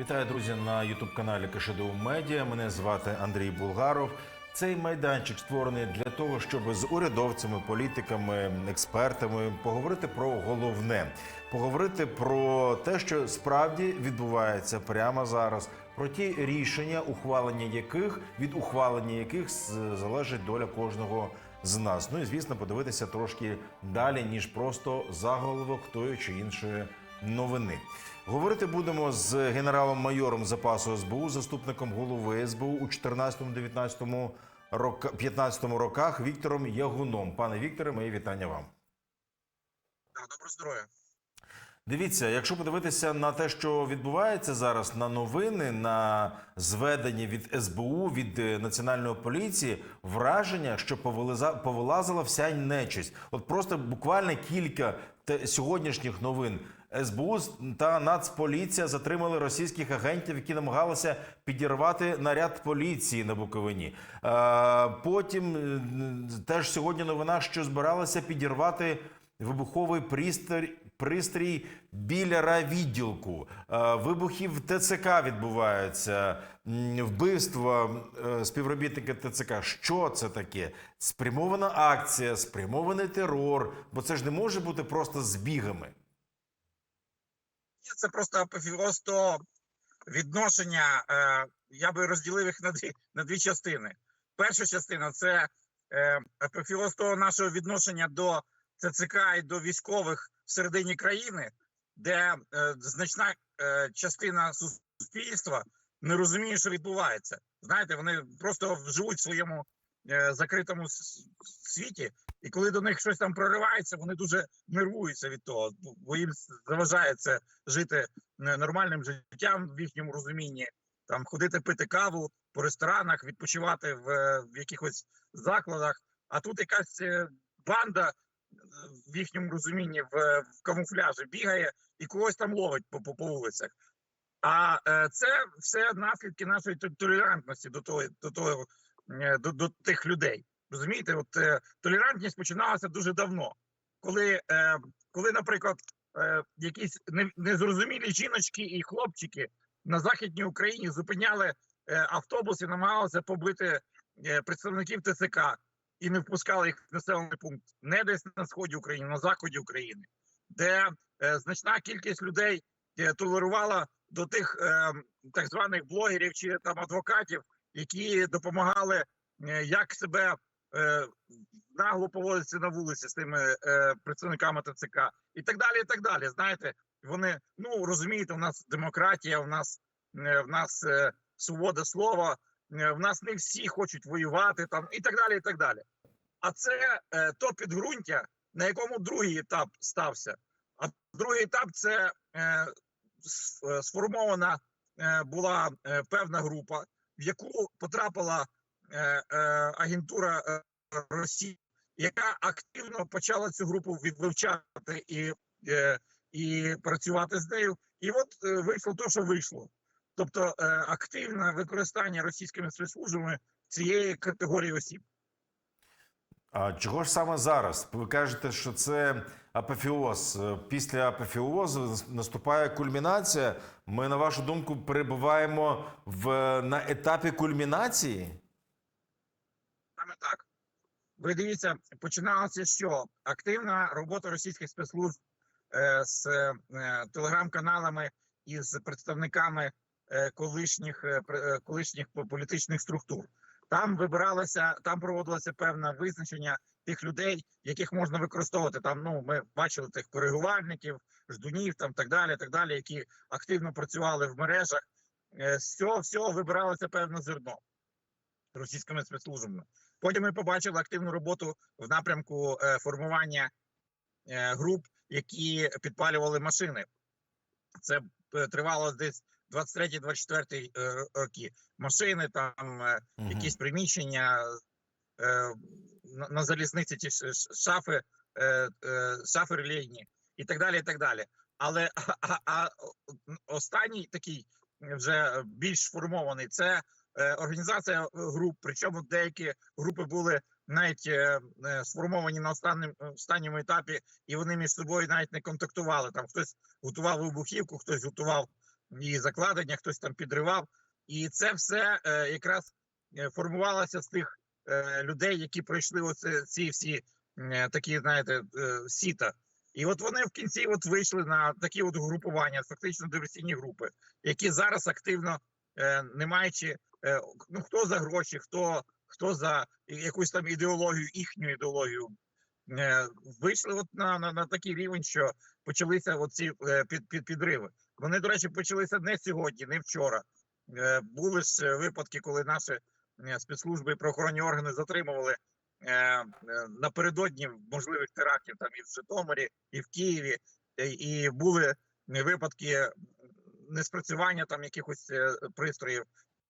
Вітаю, друзі, на ютуб каналі Кашедоу Медіа. Мене звати Андрій Булгаров. Цей майданчик створений для того, щоб з урядовцями, політиками, експертами поговорити про головне, поговорити про те, що справді відбувається прямо зараз, про ті рішення, ухвалення яких від ухвалення яких залежить доля кожного з нас. Ну і звісно, подивитися трошки далі, ніж просто заголовок тої чи іншої новини. Говорити будемо з генералом-майором запасу СБУ, заступником голови СБУ у 14-19 рока, 15 роках Віктором Ягуном. Пане Вікторе, мої вітання вам. Так, добро здоров'я. Дивіться, якщо подивитися на те, що відбувається зараз на новини, на зведення від СБУ, від е, національної поліції, враження, що повилазила вся нечисть. От просто буквально кілька сьогоднішніх новин. СБУ та Нацполіція затримали російських агентів, які намагалися підірвати наряд поліції на Буковині. Е, Потім е, теж сьогодні новина, що збиралися підірвати вибуховий пристрій, пристрій біля райвідділку. Е, Вибухи в ТЦК відбуваються, е, співробітника ТЦК. Що це таке? Спрямована акція, спрямований терор, бо це ж не може бути просто збігами. Це просто апофеоз того відношення. Е, я би розділив їх на дві, на дві частини. Перша частина це е, апофеоз того нашого відношення до ЦЦК і до військових всередині країни, де е, значна е, частина суспільства не розуміє, що відбувається. Знаєте, вони просто живуть в своєму е, закритому світі, і коли до них щось там проривається, вони дуже нервуються від того, бо їм заважає це жити е, нормальним життям в їхньому розумінні, там ходити пити каву по ресторанах, відпочивати в, е, в якихось закладах. А тут якась е, банда в їхньому розумінні в, в камуфляжі бігає і когось там ловить по, по, по вулицях. А е, це все наслідки нашої тол- толерантності до того, до того до, до тих людей. Розумієте, от е, толерантність починалася дуже давно, коли, е, коли наприклад, е, якісь незрозумілі жіночки і хлопчики на західній Україні зупиняли е, автобус і намагалися побити е, представників ТЦК і не впускали їх в населений пункт не десь на сході України, на заході України, де е, значна кількість людей е, толерувала до тих е, так званих блогерів чи там адвокатів, які допомагали е, як себе нагло поводитися на вулиці з тими е, представниками ТЦК і так далі. І так далі. Знаєте, вони ну розумієте, у нас демократія, у нас е, в нас е, свобода слова, е, в нас не всі хочуть воювати там і так далі. І так далі. А це е, то підґрунтя, на якому другий етап стався. А другий етап це е, е, сформована е, була е, певна група, в яку потрапила е, е, агентура е, Росії, яка активно почала цю групу від- вивчати і, е, і працювати з нею. І от е, вийшло те, що вийшло. Тобто е, активне використання російськими спецслужбами цієї категорії осіб. А чого ж саме зараз? Ви кажете, що це апофеоз. Е, Після апофеозу наступає кульмінація. Ми, на вашу думку, перебуваємо в на етапі кульмінації. Ви дивіться, починалося що? Активна робота російських спецслужб е, з е, телеграм-каналами і з представниками е, колишніх, колишніх по- політичних структур. Там вибиралося, там проводилося певне визначення тих людей, яких можна використовувати. Там ну ми бачили тих коригувальників, ждунів, там так далі, так далі, які активно працювали в мережах. З цього всього вибиралося певне зерно російськими спецслужбами. Потім ми побачили активну роботу в напрямку е, формування е, груп, які підпалювали машини. Це е, тривало десь 23-24 е, роки. Машини, там Мгм. якісь приміщення на, залізниці, ті шафи, шафи релейні і так далі. і так далі. Але а, а, останній такий вже більш сформований це організація груп. Причому деякі групи були навіть е, е, сформовані на останньому останньому етапі, і вони між собою навіть не контактували. Там хтось готував вибухівку, хтось готував її закладення, хтось там підривав. І це все е, якраз е, формувалося з тих е, людей, які пройшли оце, ці всі е, такі, знаєте, е, сіта. І от вони в кінці от вийшли на такі от групування, фактично диверсійні групи, які зараз активно, е, не маючи е, ну хто за гроші, хто, хто за якусь там ідеологію, їхню ідеологію, е, вийшли от на, на, на такий рівень, що почалися оці е, під, під, підриви. Вони, до речі, почалися не сьогодні, не вчора. Е, Були ж е, випадки, коли наші е, спецслужби і правоохоронні органи затримували е, е, напередодні можливих терактів там і в Житомирі, і в Києві, е, і були е, випадки неспрацювання там якихось е, пристроїв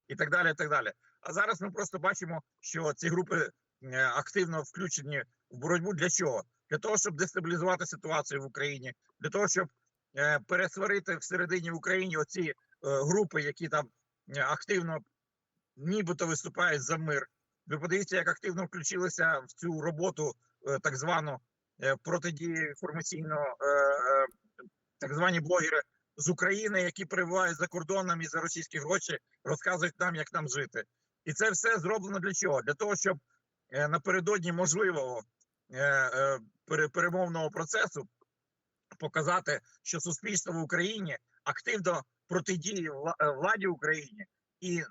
і так далі. і так далі. А зараз ми просто бачимо, що ці групи е, активно включені в боротьбу для чого? Для того, щоб дестабілізувати ситуацію в Україні, для того, щоб е, пересварити всередині в Україні оці групи, які там активно нібито виступають за мир. Ви подивіться, як активно включилися в цю роботу так звану протидії інформаційно, так звані блогери з України, які перебувають за кордоном і за російські гроші, розказують нам, як нам жити. І це все зроблено для чого? Для того, щоб е, напередодні можливого е, е, перемовного процесу показати, що суспільство в Україні активно протидіє владі України, і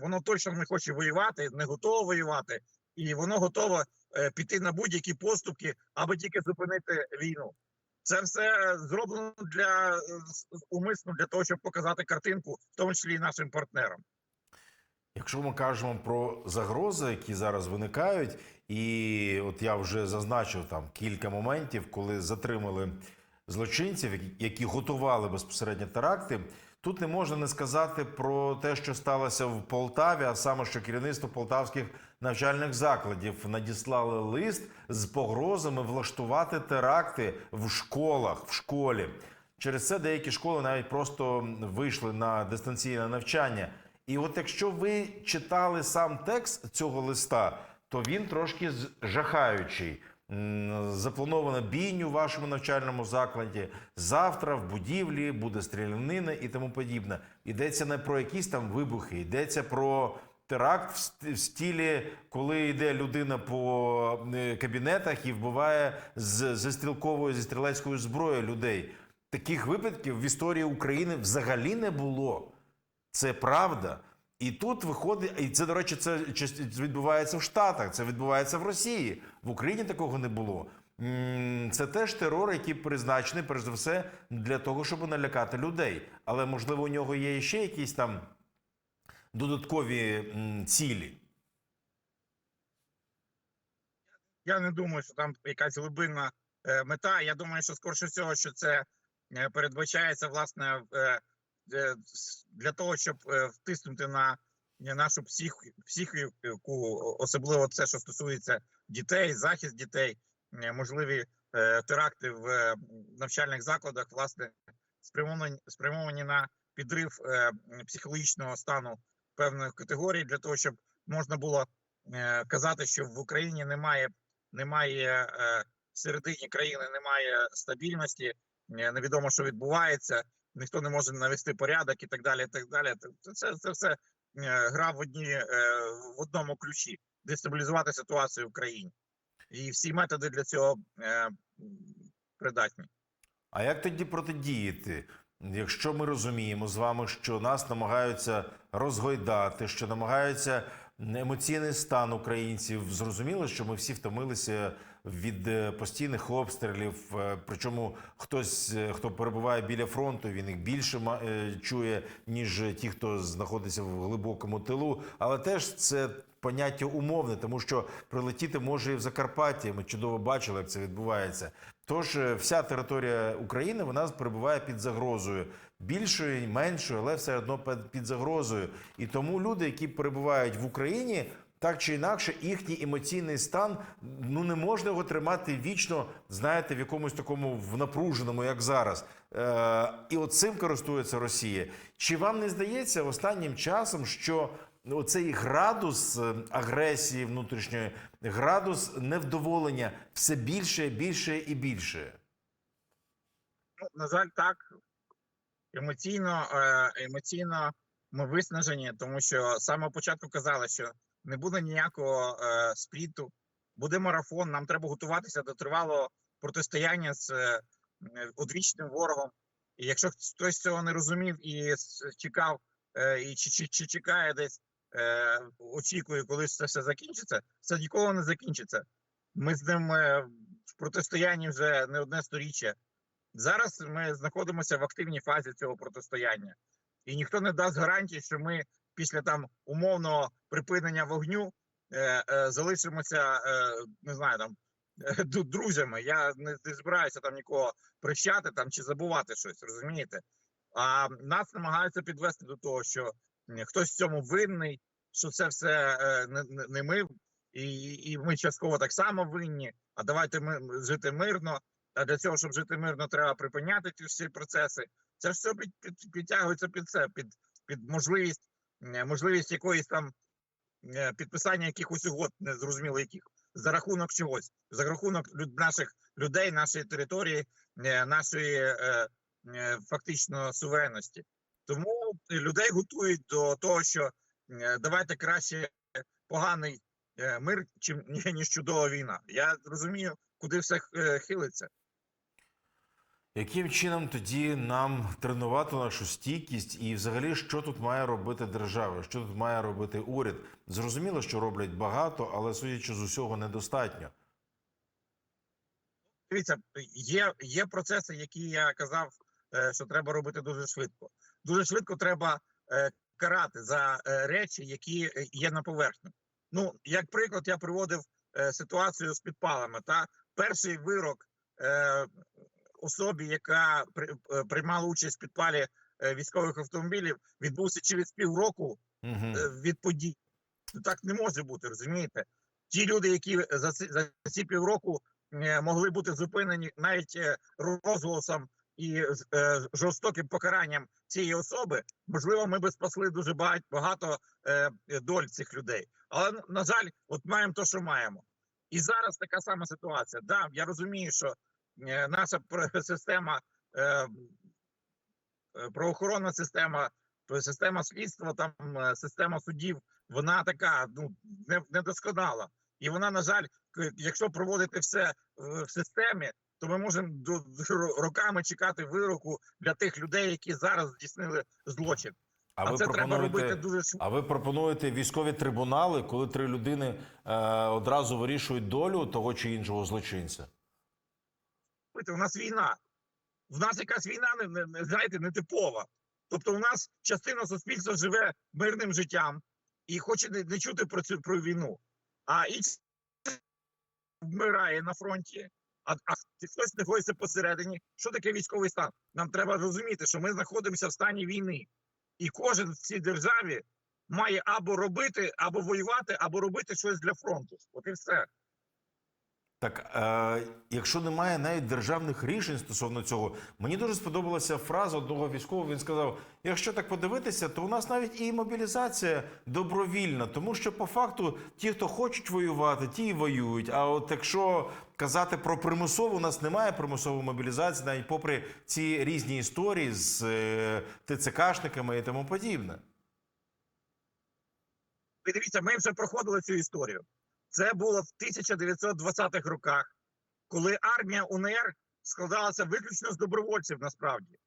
воно точно не хоче воювати, не готово воювати, і воно готове е, піти на будь-які поступки, аби тільки зупинити війну. Це все зроблено для е, умисно для того, щоб показати картинку, в тому числі і нашим партнерам. Якщо ми кажемо про загрози, які зараз виникають, і от я вже зазначив там кілька моментів, коли затримали злочинців, які готували безпосередньо теракти. Тут не можна не сказати про те, що сталося в Полтаві, а саме, що керівництво полтавських навчальних закладів надіслали лист з погрозами влаштувати теракти в школах, в школі. Через це деякі школи навіть просто вийшли на дистанційне навчання. І от якщо ви читали сам текст цього листа, то він трошки жахаючий. Заплановано бійню в вашому навчальному закладі. Завтра в будівлі буде стрілянина і тому подібне. Йдеться не про якісь там вибухи, йдеться про теракт в стілі, коли йде людина по е, кабінетах і вбиває з, зі стрілковою зі стрілецькою зброєю людей. Таких випадків в історії України взагалі не було. Це правда. І тут виходить, і це, до речі, це відбувається в Штатах, це відбувається в Росії. В Україні такого не було. Це теж терор, який призначений, перш за все, для того, щоб налякати людей. Але можливо, у нього є ще якісь там додаткові цілі. Я не думаю, що там якась глибинна е, мета. Я думаю, що скорше всього, що це е, передбачається власне е, е, для того, щоб е, втиснути на е, нашу псих, психіку, особливо це, що стосується дітей, захист дітей, е, можливі е, теракти в е, навчальних закладах, власне, спрямовані, спрямовані на підрив е, психологічного стану певної категорії, для того, щоб можна було е, казати, що в Україні немає немає е, всередині країни, немає стабільності, е, невідомо, що відбувається, ніхто не може навести порядок і так далі. І так далі. Це, це, все е, гра в одні е, в одному ключі дестабілізувати ситуацію в країні. І всі методи для цього е, придатні. А як тоді протидіяти? Якщо ми розуміємо з вами, що нас намагаються розгойдати, що намагаються емоційний стан українців, зрозуміло, що ми всі втомилися від е, постійних обстрілів. е, Причому хтось, е, хто перебуває біля фронту, він їх більше чує, ніж ті, хто знаходиться в глибокому тилу. Але теж це поняття умовне, тому що прилетіти може і в Закарпатті. Ми чудово бачили, як це відбувається. Тож вся територія України вона перебуває під загрозою більшою, меншою, але все одно під загрозою. І тому люди, які перебувають в Україні, так чи інакше, їхній емоційний стан ну не можна його тримати вічно, знаєте, в якомусь такому в напруженому, як зараз. Е, і от цим користується Росія. Чи вам не здається останнім часом, що оцей градус е, агресії внутрішньої, градус невдоволення все більше, більше і більше? Ну, на жаль, так. емоційно, е, емоційно ми виснажені, тому що з самого початку казали, що не буде ніякого е, спринту, буде марафон. Нам треба готуватися до тривалого протистояння з е, одвічним ворогом. І якщо хтось цього не розумів і чекав, е, і чи, чи, чи чекає десь, е, очікує, коли це все закінчиться, це ніколи не закінчиться. Ми з ним е, в протистоянні вже не одне сторіччя. Зараз ми знаходимося в активній фазі цього протистояння, і ніхто не дасть гарантії, що ми після там умовного припинення вогню е, е, залишимося, е, не знаю, там е, друзями. Я не, не збираюся там нікого прищати там чи забувати щось, розумієте? А нас намагаються підвести до того, що хтось в цьому винний, що це все е, не, не- ми, і, і ми частково так само винні. А давайте ми жити мирно. А для цього, щоб жити мирно, треба припиняти ті всі процеси. Це все під, під, підтягується під це, під, під можливість, можливість якоїсь там е, підписання якихось угод, не зрозуміло яких, за рахунок чогось, за рахунок наших людей, нашої території, е, нашої е, е, фактично суверенності. Тому людей готують до того, що е, давайте краще поганий е, мир, чим ніж чудова війна. Я розумію, куди все е, хилиться. Яким чином тоді нам тренувати нашу стійкість і взагалі що тут має робити держава? Що тут має робити уряд? Зрозуміло, що роблять багато, але судячи з усього, недостатньо. Дивіться, є, є процеси, які я казав, е, що треба робити дуже швидко. Дуже швидко треба е, карати за е, речі, які є на поверхні. Ну, як приклад, я приводив ситуацію з підпалами. Та перший вирок особі, яка е, приймала участь в підпалі е, військових автомобілів, відбувся через півроку Угу. е, від подій. Ну, Так не може бути, розумієте? Ті люди, які за ці, за ці півроку могли бути зупинені навіть розголосом і жорстоким покаранням цієї особи, можливо, ми би спасли дуже багато е, доль цих людей. Але на жаль, от маємо те, що маємо. І зараз така сама ситуація. Да, я розумію, що наша пр- система, е, е, правоохоронна система, то система слідства, там е, система судів, вона така ну не, недосконала. І вона, на жаль, якщо проводити все в системі, то ми можемо роками чекати вироку для тих людей, які зараз здійснили злочин. А, А, ви це треба робити пропонуєте, дуже швидко. а ви пропонуєте військові трибунали, коли три людини е, одразу вирішують долю того чи іншого злочинця? У нас війна. В нас якась війна не, не, знаєте, не типова. Тобто, у нас частина суспільства живе мирним життям і хоче не, не чути про цю про війну. А інша вмирає на фронті, а, а хтось знаходиться посередині. Що таке військовий стан? Нам треба розуміти, що ми знаходимося в стані війни, і кожен в цій державі має або робити, або воювати, або робити щось для фронту. От і все. Так, е, якщо немає навіть державних рішень стосовно цього, мені дуже сподобалася фраза одного військового. Він сказав: якщо так подивитися, то у нас навіть і мобілізація добровільна, тому що по факту ті, хто хочуть воювати, ті і воюють. А от якщо казати про примусову, у нас немає примусової мобілізації, навіть попри ці різні історії з е, ТЦКшниками і тому подібне. Ви дивіться, ми вже проходили цю історію. Це було в 1920-х роках, коли армія УНР складалася виключно з добровольців насправді.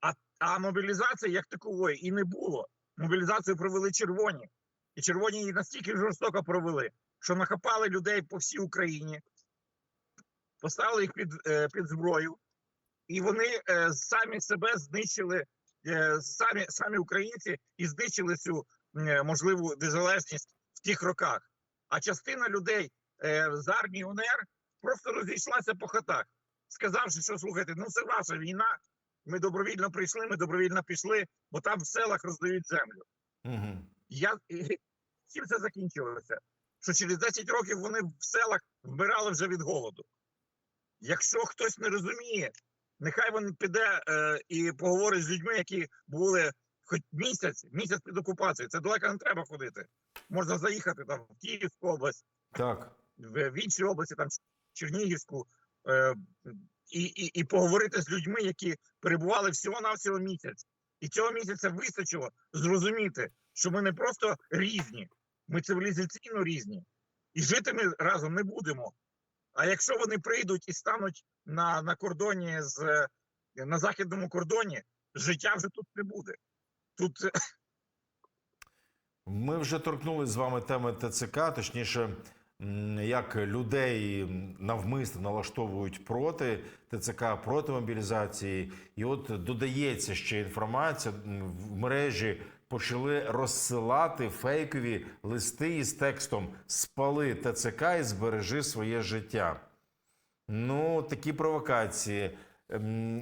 А, а мобілізації як такової і не було. Мобілізацію провели червоні. І червоні її настільки жорстоко провели, що нахапали людей по всій Україні, поставили їх під, е, під зброю, і вони е, самі себе знищили, е, самі, самі українці і знищили цю можливу незалежність в тих роках. А частина людей е, з армії УНР просто розійшлася по хатах, сказавши, що слухайте, ну це ваша війна. Ми добровільно прийшли, ми добровільно пішли, бо там в селах роздають землю. Угу. Я чим це закінчилося? Що через 10 років вони в селах вмирали вже від голоду. Якщо хтось не розуміє, нехай він піде е, і поговорить з людьми, які були хоч місяць, місяць під окупацією. Це далеко не треба ходити. Можна заїхати там в Київську область, Так. в, інші області, там Чернігівську. Е, і, і, і поговорити з людьми, які перебували всього-навсього місяць. І цього місяця вистачило зрозуміти, що ми не просто різні, ми цивілізаційно різні. І жити ми разом не будемо. А якщо вони прийдуть і стануть на, на кордоні з на західному кордоні, життя вже тут не буде. Тут Ми вже торкнули з вами теми ТЦК, точніше, як людей навмисно налаштовують проти ТЦК, проти мобілізації. І от додається ще інформація в мережі. Почали розсилати фейкові листи із текстом Спали ТЦК і збережи своє життя. Ну, такі провокації.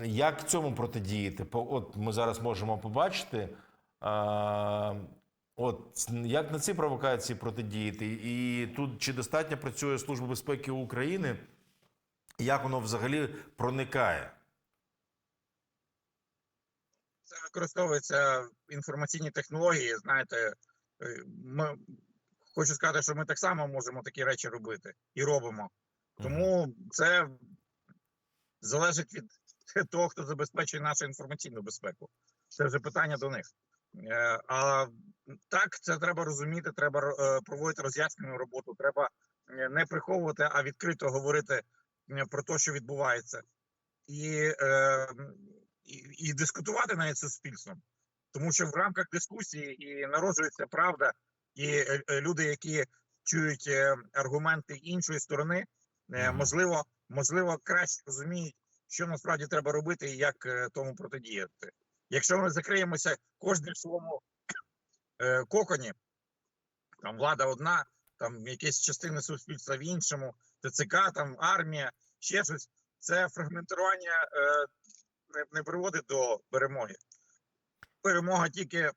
Як цьому протидіяти? От ми зараз можемо побачити. От як на ці провокації протидіяти? І тут чи достатньо працює Служба безпеки України? Як воно взагалі проникає? це використовуються інформаційні технології. Знаєте, е, ми хочу сказати, що ми так само можемо такі речі робити і робимо. Тому це залежить від того, хто забезпечує нашу інформаційну безпеку. Це вже питання до них. Е, А так, це треба розуміти, треба е, проводити роз'яснену роботу. Треба е, не приховувати, а відкрито говорити про те, що відбувається, і, і, і дискутувати навіть суспільством. Тому що в рамках дискусії і народжується правда, і люди, які чують аргументи іншої сторони, можливо, можливо, краще розуміють, що насправді треба робити і як тому протидіяти. Якщо ми закриємося кожен в своєму е, коконі, там влада одна, там якісь частини суспільства в іншому, ТЦК, там армія, ще щось, це фрагментування е, не, не приводить до перемоги. Перемога тільки е,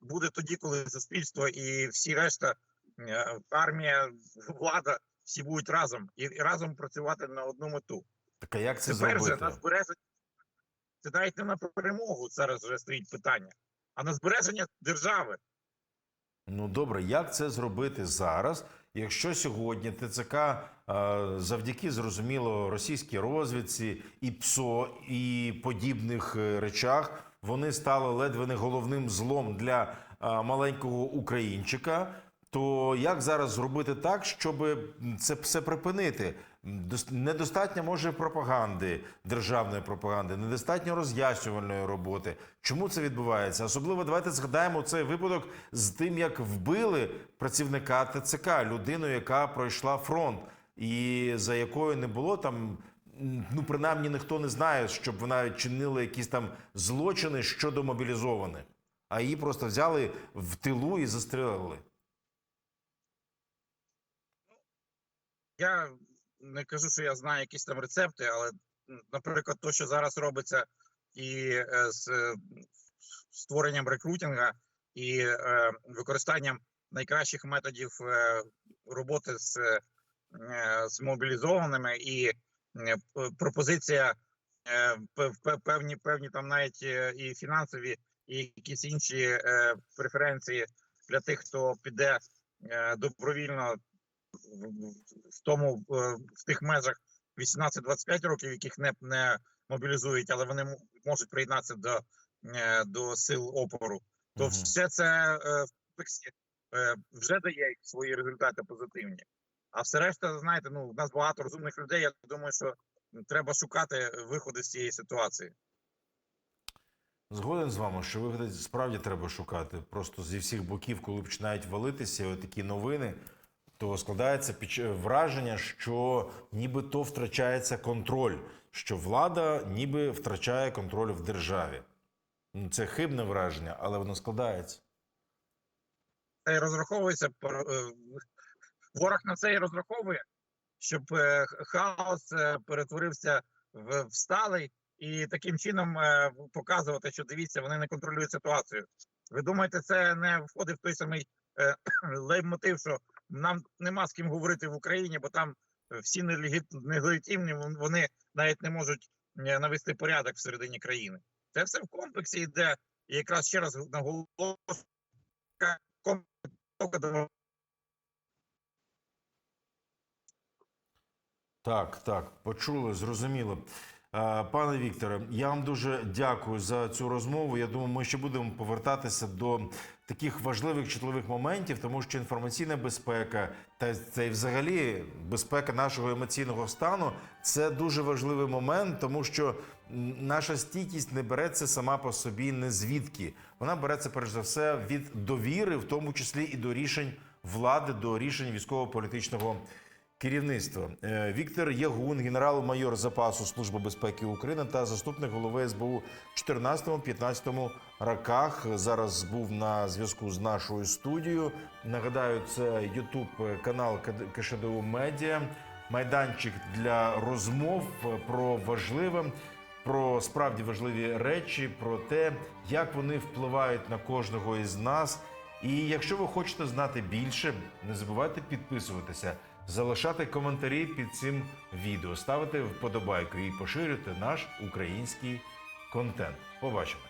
буде тоді, коли суспільство і всі решта, е, армія, влада, всі будуть разом і, і разом працювати на одну мету. Так а як це Тепер же зробити? на збереження це навіть не на перемогу зараз вже стоїть питання, а на збереження держави. Ну добре, як це зробити зараз, якщо сьогодні ТЦК е, завдяки зрозуміло російській розвідці і ПСО і подібних е, речах вони стали ледве не головним злом для е, маленького українчика. То як зараз зробити так, щоб це все припинити? Дос- Недостатньо може пропаганди, державної пропаганди, недостатньо роз'яснювальної роботи. Чому це відбувається? Особливо давайте згадаємо цей випадок з тим, як вбили працівника ТЦК, людину, яка пройшла фронт, і за якою не було там. Ну, принаймні, ніхто не знає, щоб вона чинила якісь там злочини щодо мобілізованих, а її просто взяли в тилу і застрелили. Я не кажу, що я знаю якісь там рецепти, але, наприклад, то, що зараз робиться і е, з е, створенням рекрутинга і е, використанням найкращих методів роботи з, з мобілізованими, і пропозиція пев- пев- певні, певні там навіть і фінансові, і якісь інші преференції для тих, хто піде добровільно в- в- в тому е, в тих межах 18-25 років, яких не, не мобілізують, але вони можуть приєднатися до, е, до сил опору, то Мгм. все це е, в комплексі вже дає свої результати позитивні. А все решта, знаєте, ну у нас багато розумних людей. Я думаю, що треба шукати виходи з цієї ситуації. Згоден з вами, що виходить справді треба шукати. Просто зі всіх боків, коли починають валитися такі новини, то складається враження, що нібито втрачається контроль, що влада ніби втрачає контроль в державі. Ну, Це хибне враження, але воно складається. Це розраховується е, ворог на це і розраховує, щоб е, хаос е, перетворився в, в сталий і таким чином показувати, що дивіться, вони не контролюють ситуацію. Ви думаєте, це не входить в той самий лейтмотив, що нам нема з ким говорити в Україні, бо там е, всі нелегіт- нелегітимні, вон- вони навіть не можуть е, навести порядок всередині країни. Це все в комплексі йде. І якраз ще раз наголошую, Так, так, почули, зрозуміло. Е, Пане Вікторе, я вам дуже дякую за цю розмову. Я думаю, ми ще будемо повертатися до таких важливих чутливих моментів, тому що інформаційна безпека та це і взагалі безпека нашого емоційного стану це дуже важливий момент, тому що наша стійкість не береться сама по собі не звідки. Вона береться перш за все від довіри, в тому числі і до рішень влади, до рішень військово-політичного керівництва. Е, Віктор Ягун, генерал-майор запасу Служби безпеки України та заступник голови СБУ в 14-15 роках. Зараз був на зв'язку з нашою студією. Нагадаю, це YouTube канал КШДУ Медіа, майданчик для розмов про важливе. Про справді важливі речі, про те, як вони впливають на кожного із нас. І якщо ви хочете знати більше, не забувайте підписуватися, залишати коментарі під цим відео, ставити вподобайку і поширювати наш український контент. Побачимось!